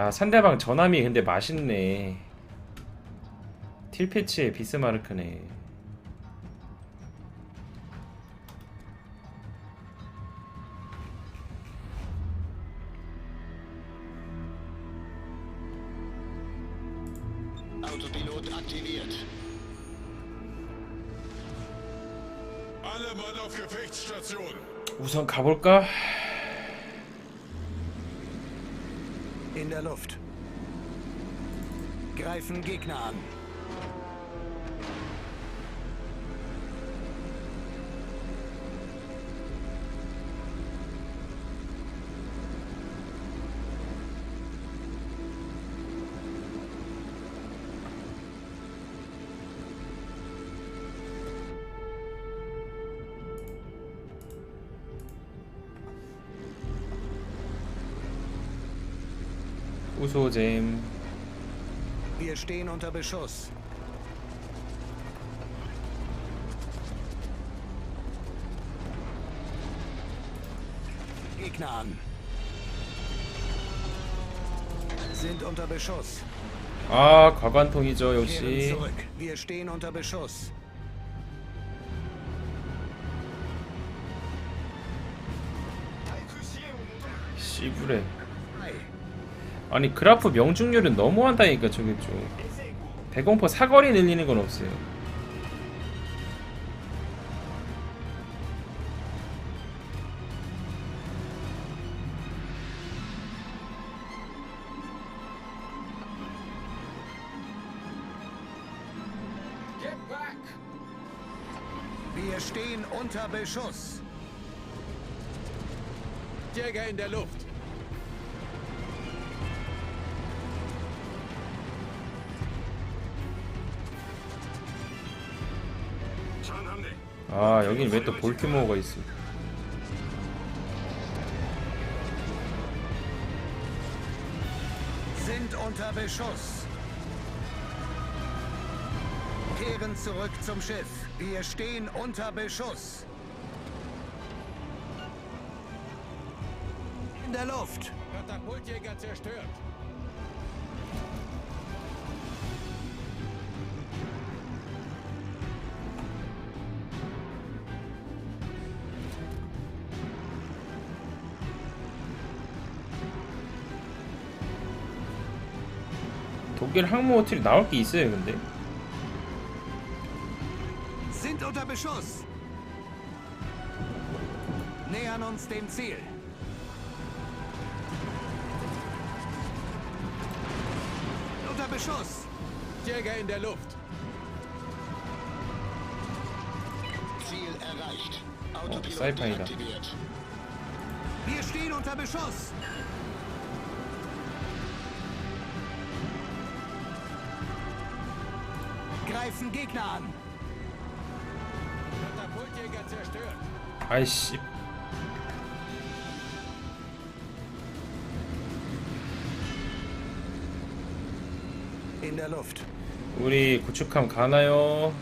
야 상대방 전함이 근데 맛있네 틸패치의 비스마르크네. 우선 가볼까? In der Luft. Greifen Gegner an. 우소잼 Wir stehen unter Beschuss. Gegner an. Sind unter Beschuss. 아 과관통이죠 Kehren 역시 zurück. Wir stehen unter Beschuss. 씨부레 Frei. 아니 그래프 명중률은 너무한다니까 저게 좀 대공포 사거리 늘리는 건 없어요 Beschuss. Jäger in der Luft. 아 여긴 왜 또 볼티모어가 있어 Sind unter Beschuss. Kehren zurück zum Schiff. Wir stehen unter Beschuss. In der Luft. Katapultjäger zerstört. 독일 항모 호텔이 나올 게 있어요 근데 Sind unter Beschuss. Nähern uns dem Ziel. Unter Beschuss. Jäger in der Luft. Ziel erreicht. 어, Autopilot 사이판이다 deaktiviert. Wir stehen unter Beschuss. Greifen Gegner an. Katapultjäger zerstört. 아이씨 In der Luft. 우리 구축함 가나요?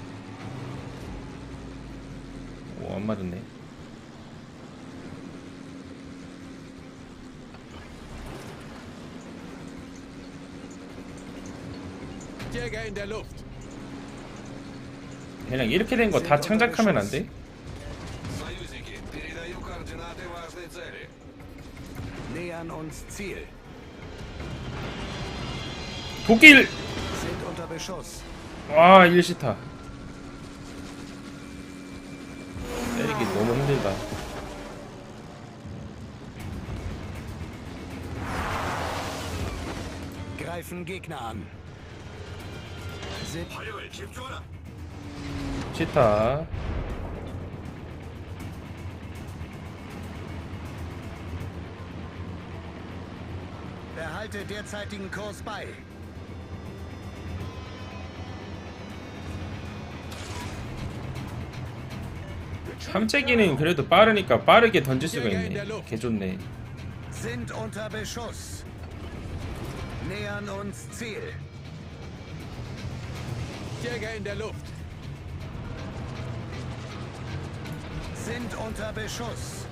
오 안 맞았네 Jäger in der Luft. 그냥 이렇게 된 거 다 창작하면 안 돼? 독일! 와, 1시타. 때리기 너무 힘들다. Gegner an. 시타 Behalte derzeitigen Kurs bei. 함재기는 그래도 빠르니까 빠르게 던질 수가 있네 개 좋네 Sind unter Beschuss. Nähern uns Ziel. Jäger in der Luft. sind unter Beschuss.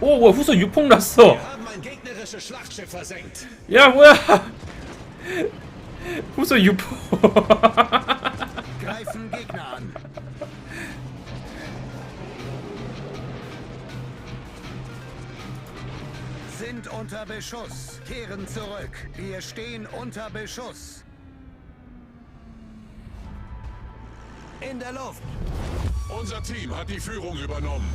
오 뭐야 후소 유폭 났어 야 뭐야 후소 유폭 Sind unter Beschuss. Kehren zurück. Wir stehen unter Beschuss. In der Luft. Unser Team hat die Führung übernommen.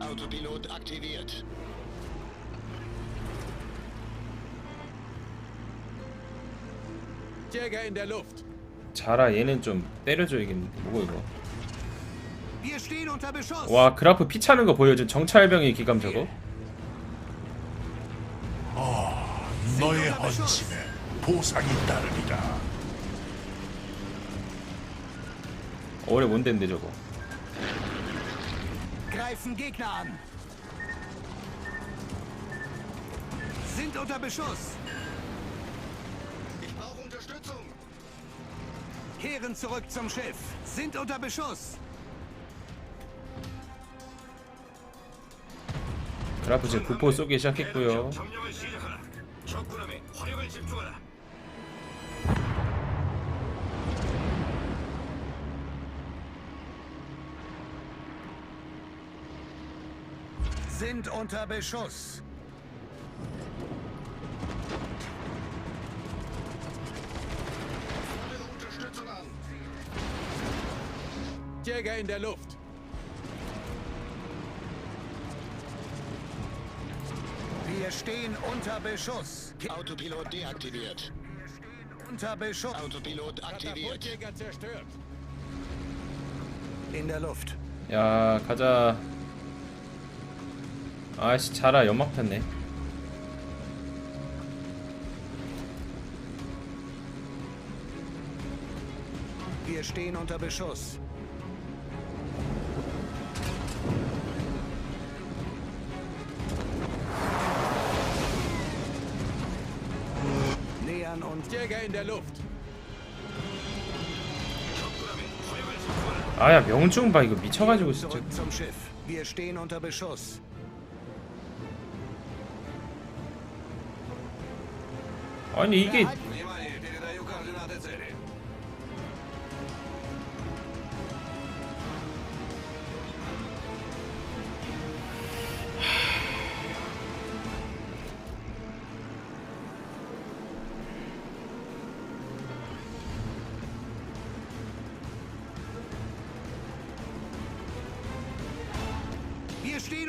Autopilot aktiviert. Jäger in der Luft. 자라, 얘는 좀 때려줘야겠는데. 뭐고, 이거. 와, 그라프 피 차는 거 보여준 정찰병의 기감 저거? 너의 헌신에 보상이 따르리라. 올해 뭔데인데, 저거. Greifen Gegner an. Sind unter Beschuss. Ich brauche Unterstützung. Kehren zurück zum Schiff. Sind unter Beschuss. 그라프 지금 부포 쏘기 시작했고요. Sind unter Beschuss. Jäger in der Luft. Wir stehen unter Beschuss. Ke Autopilot deaktiviert. unter Beschuss. Autopilot aktiviert. Katapultjäger zerstört. In der Luft. 야, 가자. 아씨, 자라 연막 폈네. Wir stehen unter Beschuss. Nähern uns. Jäger in der Luft. 아야, 명중 봐. 이거 미쳐가지고 진짜. Zurück zum Schiff. Wir stehen unter Beschuss. 아니, 이게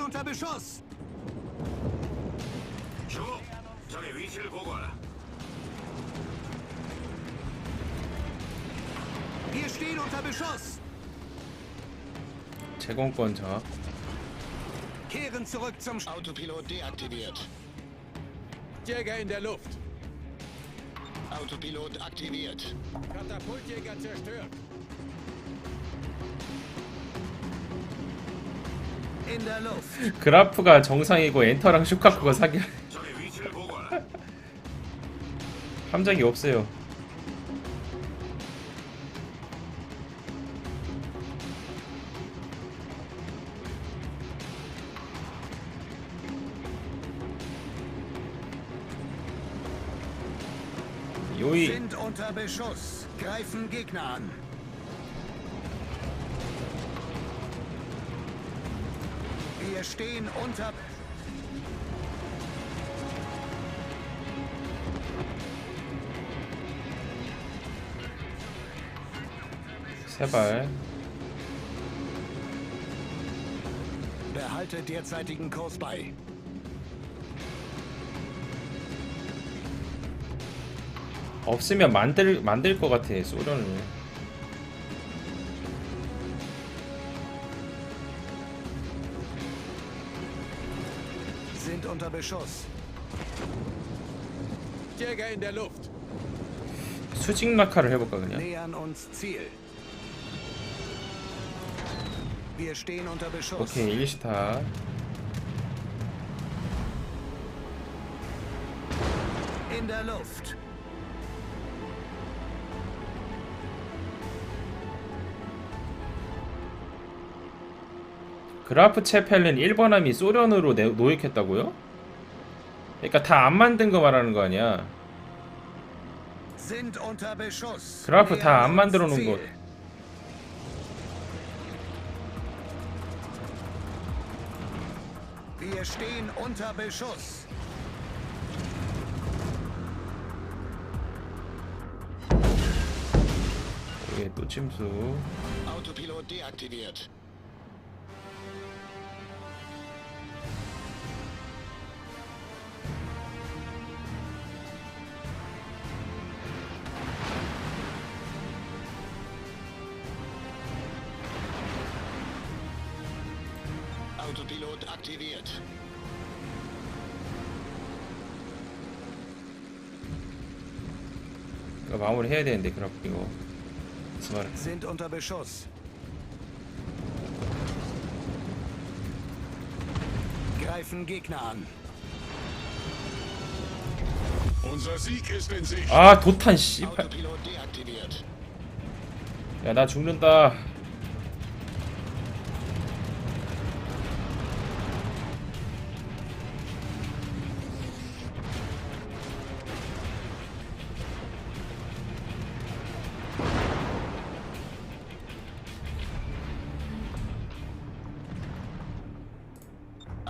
unter Beschuss. 주, 적의 위치를 보고하라. Wir stehen unter Beschuss. 제공권 장악. Kehren zurück zum Schiff. Autopilot deaktiviert. Jäger in der Luft. Autopilot aktiviert. Katapultjäger zerstört. 그라프가 정상이고 엔터랑 슈카쿠가 보고하라. 함작이 없어요. 요이 Sind unter Beschuss. Greifen Gegner an. Wir stehen unter... 세발 Behalte derzeitigen Kurs bei. 없으면 만들 만들 것 같아 소련을. Unter Beschuss. Jäger in der Luft. 수직 낙하를 해볼까 그냥. Nähern uns Ziel. Wir stehen unter Beschuss. 오케이 일시타. In der Luft. 그라프 체펠린 1번함이 소련으로 내- 노획했다고요? 그러니까 다 안 만든 거 말하는 거 아니야. 그라프 다 안 만들어 놓은 Beschuss. 이게 또 침수 Autopilot aktiviert. 이거 마무리 해야 되는데 그라프 이거 스마트 Sind unter Beschuss. Greifen Gegner an. Unser Sieg ist in Sicht. 아 도탄 씨발 Autopilot deaktiviert. 야나 죽는다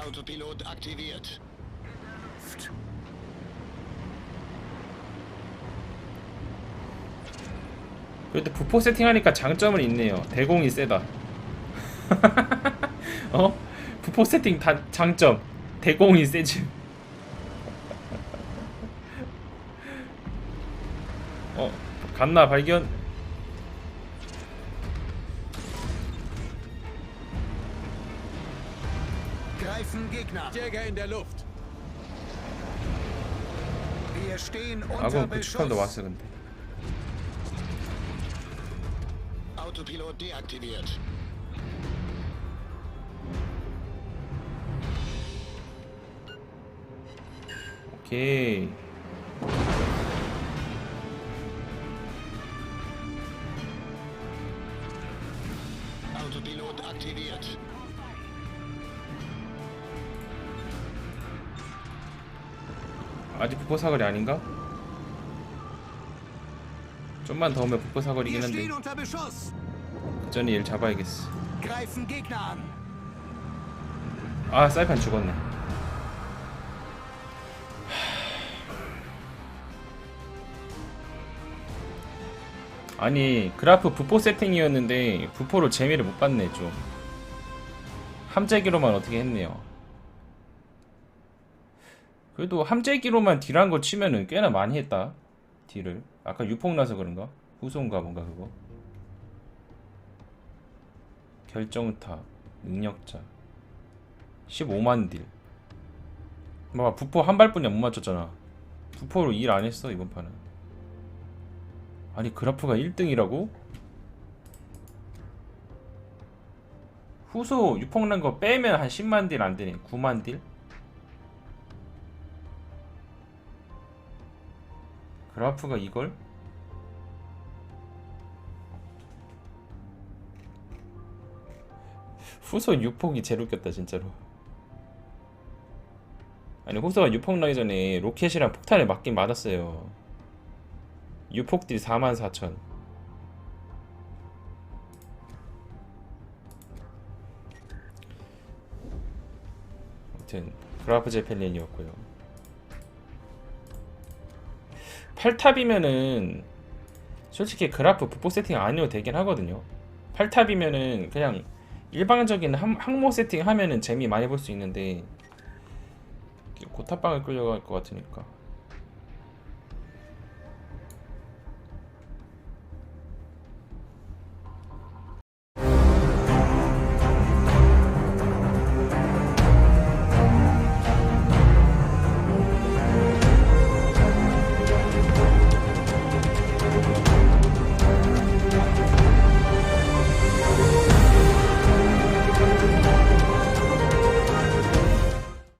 Autopilot aktiviert. 그래도 부포 세팅하니까 장점은 있네요. 대공이 세다. 어? 부포 세팅 다 장점. 대공이 세지. 어 갔나? 발견 Greifen Gegner an. Jäger in der Luft. Wir stehen unter 아군 Beschuss. 구축함도 왔어 근데 Autopilot deaktiviert. 오케이 Autopilot aktiviert. 아직 부포 사거리 아닌가? 좀만 더 오면 부포 사거리긴 한데. 전에 얘를 잡아야겠어. 아 사이판 죽었네. 아니 그래프 부포 세팅이었는데 부포로 재미를 못 봤네 좀. 함재기로만 어떻게 했네요 그래도 함재기로만 딜한 거 치면은 꽤나 많이 했다 딜을 아까 유폭 나서 그런가? 후손가 뭔가 그거 결정타 능력자 15만 딜. 봐봐 부포 한 발뿐이 못 맞췄잖아. 부포로 일 안 했어 이번 판은. 아니 그래프가 1등이라고? 후소 유폭난 거 빼면 한 10만 딜 안 되네. 9만 딜? 그래프가 이걸? 후소 유폭이 제일 웃겼다 진짜로. 아니 호서가 유폭 나기 전에 로켓이랑 폭탄을 맞긴 맞았어요. 유폭딜 44,000. 아무튼 그라프 제펠린이었고요. 8탑이면은 솔직히 그라프 북복 세팅 아니어도 되긴 하거든요. 8탑이면은 그냥 일방적인 항- 항모 세팅 하면은 재미 많이 볼 수 있는데 고탑방을 끌려갈 것 같으니까